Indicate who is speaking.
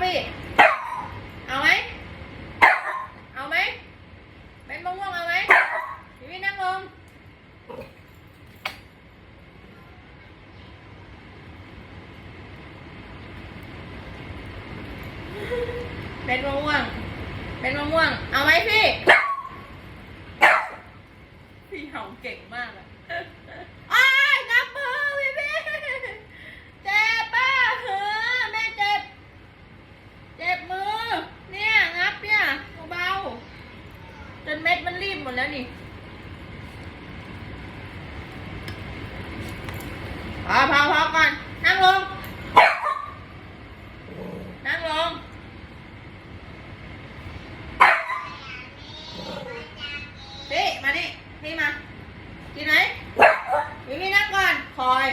Speaker 1: ฟี่ เอาไหม เอาไหมเป็นมะม่วงเอาไหมพี่วินั่งลงเป็นมะม่วง เป็นมะม่วง เอาไหมพี่ พี่เห่าเก่งมากอะ นเม็ดมันรีบหมดแล้วนี่พอพอพอก่อน นั่งลง นั่งลง พี่ มานี่ พี่มา กินไหนมพี่พี่นั่งก่อน คอย